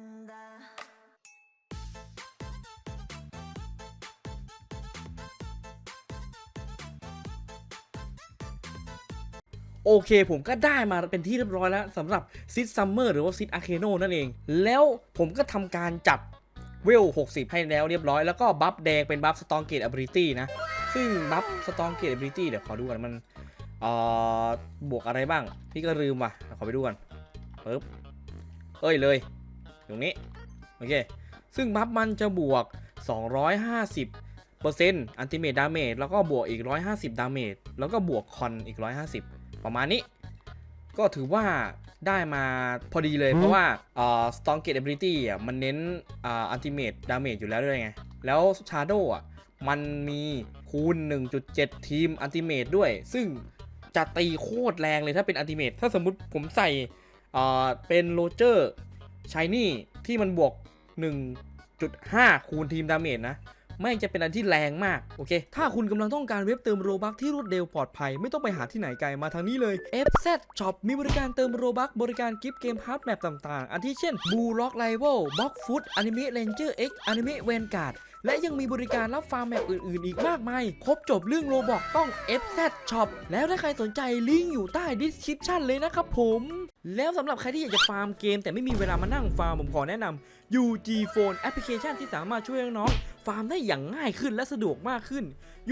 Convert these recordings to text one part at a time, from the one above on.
んだโอเคผมก็ได้มาเป็นที่เรียบร้อยแล้วสำหรับซิดซัมเมอร์หรือว่าซิดอาร์เคโนนั่นเอง แล้วผมก็ทำการจัดเวล 60 ให้แล้วเรียบร้อย แล้วก็บัฟแดงเป็นบัฟสตองเกต ability นะ ซึ่งบัฟสตองเกต ability เดี๋ยวขอดูกันมันเอ่อบวกอะไรบ้าง พี่ก็ลืมว่ะ ขอไปดูกันปึ๊บเอ้ยเลย ตรงนี้ โอเค ซึ่งบัฟมันจะบวก 250เปอร์เซ็นต์อันติเมตดาเมจแล้วก็บวกอีก 150 ดาเมจแล้วก็บวกคอนอีก 150 ประมาณนี้ ก็ถือว่าได้มาพอดีเลย เพราะว่าเอ่อ Strong Gate Ability อะมันเน้นอ่า Ultimate Damage อยู่แล้วด้วยไง แล้ว Shadow อะมันมีคูณ 1.7 ทีม Ultimate ด้วย ซึ่งจะตีโคตรแรงเลยถ้าเป็น Ultimate ถ้าสมมุติผมใส่อ่าเป็นโรเจอร์ ชายนี่ที่มันบวก 1.5 คูณทีมดาเมจนะไม่งจะเป็นอันที่แรงมาก โอเค ถ้าคุณกำลังต้องการเว็บเติมโรบัคที่รวดเร็วปลอดภัย ไม่ต้องไปหาที่ไหนไกลมาทางนี้เลย FZ Shop มีบริการเติมโรบัคบริการกิฟต์เกมฮาร์ดแมปต่างๆ อันที่เช่น Blue Rock Rival Box Food Anime Ranger X Anime Vanguard และยังมีบริการรับฟาร์มแมปอื่นๆ อีกมากมาย ครบจบเรื่องโลบอกต้อง FZ Shop แล้วถ้าใครสนใจลิงก์อยู่ใต้ description เลยนะครับผม แล้วสำหรับใครที่อยากจะฟาร์มเกม แต่ไม่มีเวลามานั่งฟาร์มผมขอแนะนำ UG Phone แอปพลิเคชันที่สามารถช่วยน้องๆ ฟาร์มได้อย่างง่ายขึ้นและสะดวกมากขึ้น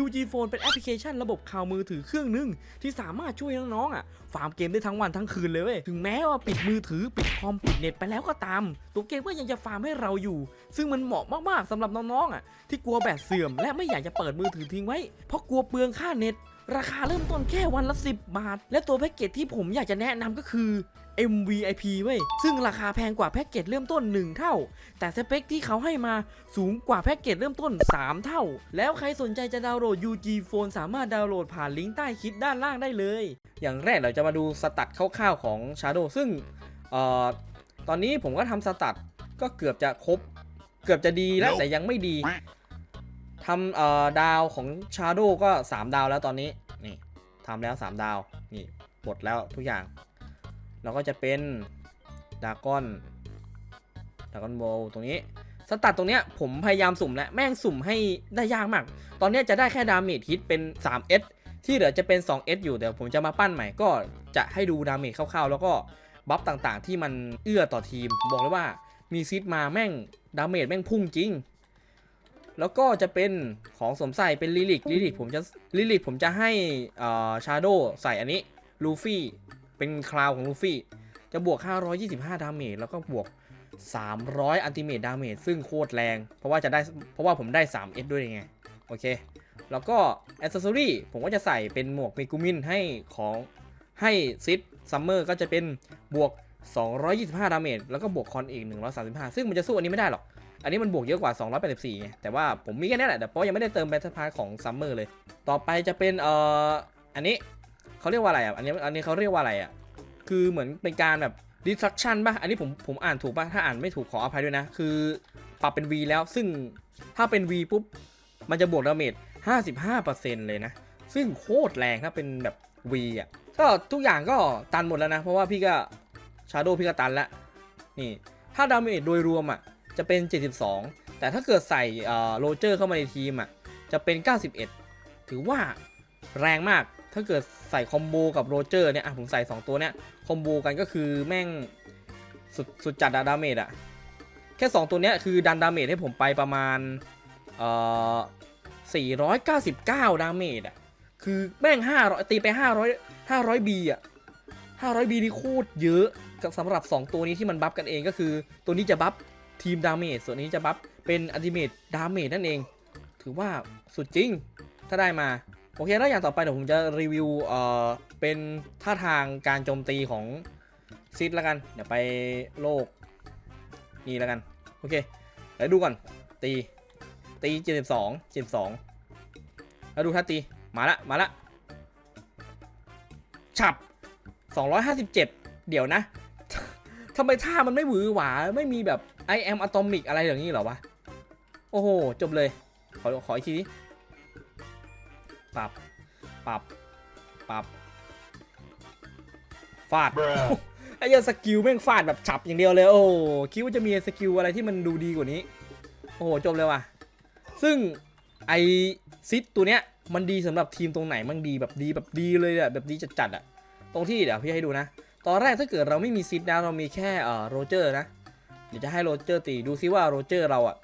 UG Phone เป็นแอปพลิเคชันระบบข่าวมือถือเครื่องหนึง ที่สามารถช่วยน้องๆอะฟาร์มเกมได้ทั้งวันทั้งคืนเลยเว้ยถึงแม้ว่าปิดมือถือปิดคอมปิดเน็ตไปแล้วก็ตาม ตัวเกมก็ยังจะฟาร์มให้เราอยู่ ซึ่งมันเหมาะมากๆสำหรับน้องๆอะที่กลัวแบตเสื่อม และไม่อยากจะเปิดมือถือทิ้งไว้ เพราะกลัวเปลืองค่าเน็ตราคาเริ่มต้นแค่วันละ 10 บาท และตัวแพ็กเกจที่ผมอยากจะแนะนำก็คือ MVIP เว้ย ซึ่งราคาแพงกว่าแพ็กเกจเริ่มต้น 1 เท่า แต่สเปคที่เขาให้มาสูงกว่าแพ็กเกจเริ่มต้น 3 เท่า แล้วใครสนใจจะดาวน์โหลด UG Phone สามารถดาวน์โหลดผ่านลิงก์ใต้คลิปด้านล่างได้เลย อย่างแรกเราจะมาดูสตัดคร่าวๆของ Shadow ซึ่งเอ่อตอนนี้ผมก็ทำสตัดก็เกือบจะครบ เกือบจะดีแล้วแต่ยังไม่ดีทำเอ่อดาวของ Shadow ก็ 3 ดาวแล้วตอนนี้นี่ทำแล้ว 3 ดาวนี่หมดแล้วทุกอย่าง เราก็จะเป็นดากอนดากอนโบตรงนี้สตัดตรงเนี้ยผมพยายามสุ่มแล้วแม่งสุ่มให้ได้ยากมาก ตอนเนี้ยจะได้แค่ดาเมจฮิตเป็น 3S ที่เหลือจะเป็น 2S อยู่เดี๋ยวผมจะมาปั้นใหม่ก็จะให้ดูดาเมจคร่าวๆ แล้วก็บัฟต่างๆ ที่มันเอื้อต่อทีม บอกเลยว่ามีซิดมาแม่งดาเมจแม่งพุ่งจริง แล้วก็จะเป็นของสมใส่เป็นลิลิกลิลิกผมจะลิลิกผมจะให้อ่าชาโดใส่อันนี้ลูฟี่ เป็นคลาวของลูฟี่ จะบวก 525 ดาเมจแล้วก็บวก 300 อันติเมตดาเมจซึ่งโคตรแรง เพราะว่าจะได้เพราะว่าผมได้ 3S ด้วยไง โอเค แล้วก็แอ c เซ s ซอรี่ผมก็จะใส่เป็นหมวกเมกุมินให้ของให้ซิดซัมเมอร์ก็จะเป็นบวก 225 ดาเมจแล้วก็บวกคอนอีก 135 ซึ่งมันจะสู้อันนี้ไม่ได้หรอก อันนี้มันบวกเยอะกว่า 284ไงแต่ว่าผมมีแค่นี้แหละแต่เพราะยังไม่ได้เติมแบทเทิลพาของซัมเมอร์เลย ต่อไปจะเป็นเอ่ออันนี้ เขาเรียกว่าอะไรอะอันนี้อันนี้เขาเรียกว่าอะไรอะคือเหมือนเป็นการแบบ destruction ป่ะอันนี้ผมผมอ่านถูกป่ะถ้าอ่านไม่ถูกขออภัยด้วยนะ คือปรับเป็น V แล้วซึ่งถ้าเป็น V ปุ๊บมันจะบวกดาเมจ55%เลยนะ ซึ่งโคตรแรงถ้าเป็นแบบ V อะก็ทุกอย่างก็ตันหมดแล้วนะ เพราะว่าพี่ก็ Shadow พี่ก็ตันล้วนี่ถ้าดาเมจโดยรวมอะจะเป็น 72 แต่ถ้าเกิดใส่โรเจอร์เข้ามาในทีมอะจะเป็น 91 ถือว่าแรงมาก ถ้าเกิดใส่คอมโบกับโรเจอร์เนี่ยอะผมใส่ 2 ตัวเนี้ยคอมโบกันก็คือแม่งสุดสุดจัดดาเมจอะแค่ 2 ตัวเนี้ยคือดันดาเมจให้ผมไปประมาณเอ่อ499 ดาเมจอะคือแม่ง500ตีไป 500 500 B อะ500 B นี่โคตรเยอะสำหรับ 2 ตัวนี้ที่มันบัฟกันเองก็คือ ตัวนี้จะบัฟทีมดาเมจส่วนนี้จะบัฟเป็นอัลติเมทดาเมจนั่นเอง ถือว่าสุดจริง ถ้าได้มา โอเคแล้วอย่างต่อไปเดี๋ยวผมจะรีวิวเอ่อเป็นท่าทางการโจมตีของซิดล้วกัน เดี๋ยวไปโลกนี่ล้วกัน โอเคเดี๋ยวดูก่อน ตีตี72 72แล้วดูท่าตี มาละ มาละ ฉับ257เดี๋ยวนะทำไมท่ามันไม่หวือหวา ไม่มีแบบ I am atomic อะไรอย่างนี้หรอวะ โอ้โห จบเลย ขอขออีกทีนี้ ปรับปรับปรับฟาดไอ้เหี้ยสกิลแม่งฟาดแบบฉับอย่างเดียวเลยโอ้โหคิดว่าจะมีสกิลอะไรที่มันดูดีกว่านี้ โอ้โหจบเลยว่ะ ซึ่งไอซิดตัวเนี้ยมันดีสำหรับทีมตรงไหนมันดีแบบดีแบบดีเลยอะแบบดีจัดๆอะตรงที่เดี๋ยวพี่ให้ดูนะ ตอนแรกถ้าเกิดเราไม่มีซิดนะเรามีแค่เอ่อโรเจอร์นะเดี๋ยวจะให้โรเจอร์ตีดูซิว่าโรเจอร์เราอะ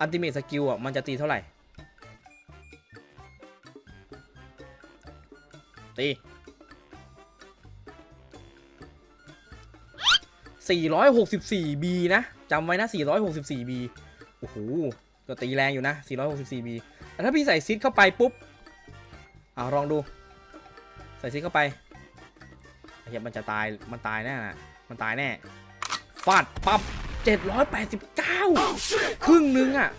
อันติเมทสกิลอะมันจะตีเท่าไหร่ ตี 464B นะจำไว้นะ 464B โอ้โหก็ตีแรงอยู่นะ 464B แต่ถ้าพี่ใส่ซิดเข้าไปปุ๊บอ่าลองดู ใส่ซิดเข้าไปไอ้เหี้ยมันจะตายมันตายแน่นะมันตายแน่ฟาดปับ789 ครึ่งนึงอะ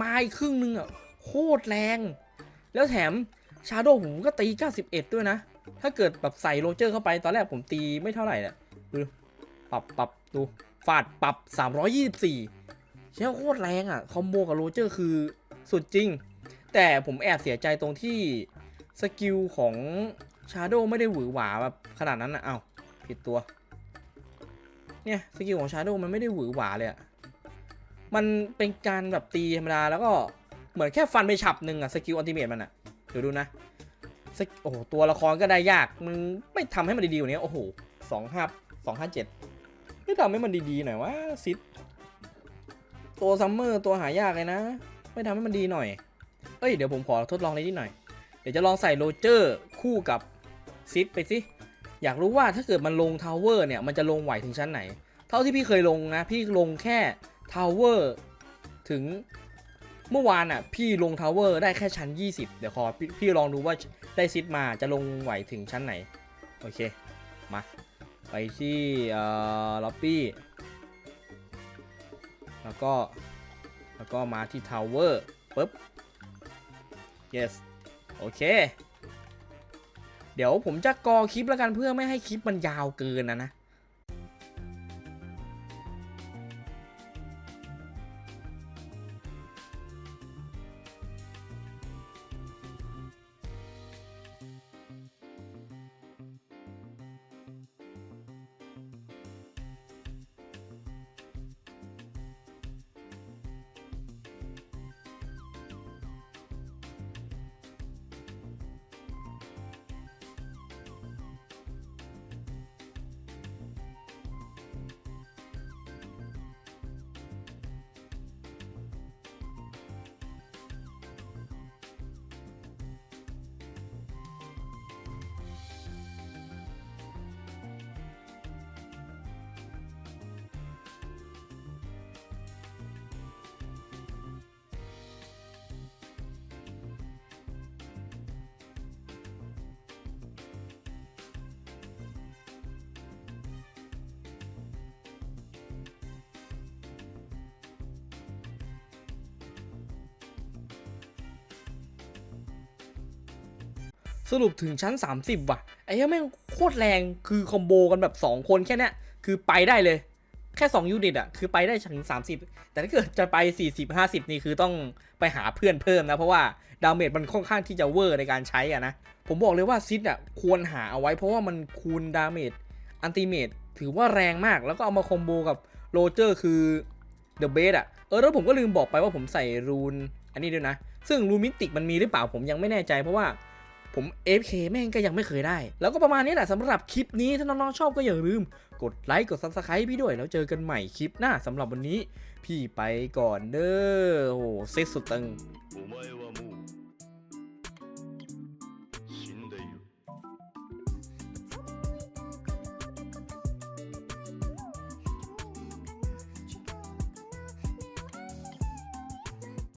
มาอีกครึ่งนึงอะโคตรแรง แล้วแถม ชาโดว์ผมก็ตี 91 ด้วยนะ ถ้าเกิดแบบใส่โรเจอร์เข้าไปตอนแรกผมตีไม่เท่าไหร่แหละดูปรับปรับดูฟาดปรับ 324เชี่ยโคตรแรงอะ คอมโบกับโรเจอร์คือสุดจริง แต่ผมแอบเสียใจตรงที่สกิลของชาโดไม่ได้หวือหวาแบบขนาดนั้นนะเอ้าผิดตัว เนี่ยสกิลของชาโดมันไม่ได้หวือหวาเลยอะมันเป็นการแบบตีธรรมดาแล้วก็เหมือนแค่ฟันไปฉับหนึ่งอะสกิลอัลติเมทมันอะ เดี๋ยวดูนะโอ้โหตัวละครก็ได้ยากมึงไม่ทำให้มันดีๆกว่านี้โอ้โหสองห้าสองห้าเจ็ดไม่ทำให้มันดีๆหน่อยวะซิดตัวซัมเมอร์ตัวหายากเลยนะ ไม่ทำให้มันดีหน่อย เอ้ยเดี๋ยวผมขอทดลองอะไรนิดหน่อย เดี๋ยวจะลองใส่โรเจอร์คู่กับซิดไปสิอยากรู้ว่าถ้าเกิดมันลงทาวเวอร์เนี่ยมันจะลงไหวถึงชั้นไหน เท่าที่พี่เคยลงนะ พี่ลงแค่ทาวเวอร์ถึง เมื่อวานอะพี่ลงทาวเวอร์ได้แค่ชั้น 20 เดี๋ยวขอพี่พี่ลองดูว่าได้ซิดมาจะลงไหวถึงชั้นไหน โอเค มา ไปที่เอ่อล็อบบี้แล้วก็ แล้วก็มาที่ทาวเวอร์ปุ๊บ yes โอเค เดี๋ยวผมจะกอคลิปแล้วกันเพื่อไม่ให้คลิปมันยาวเกินนะนะ สรุปถึงชั้น 30 ว่ะ ไอ้เหี้ยแม่งโคตรแรงคือคอมโบกันแบบ 2 คนแค่เนี้ยคือไปได้เลย แค่ 2 ยูนิตอะ คือไปได้ถึง 30 แต่ถ้าเกิดจะไป 40 50 นี่คือต้องไปหาเพื่อนเพิ่มนะ เพราะว่าดาเมจมันค่อนข้างที่จะเวอร์ในการใช้อะนะ ผมบอกเลยว่าซิดอะควรหาเอาไว้เพราะว่ามันคูณดาเมจอันติเมตถือว่าแรงมากแล้วก็เอามาคอมโบกับโรเจอร์คือเดอะเบสอะเออแล้วผมก็ลืมบอกไปว่าผมใส่รูนอันนี้ด้วยนะ ซึ่งรูมิติกมันมีหรือเปล่าผมยังไม่แน่ใจเพราะว่า ผม AFK แม่งก็ยังไม่เคยได้ แล้วก็ประมาณนี้แหละสำหรับคลิปนี้ถ้าน้องๆชอบก็อย่าลืม กดไลค์กดซับสไคร b e พี่ด้วยแล้วเจอกันใหม่คลิปหน้าสำหรับวันนี้ พี่ไปก่อนเด้อโหเซ็ตสุดตึง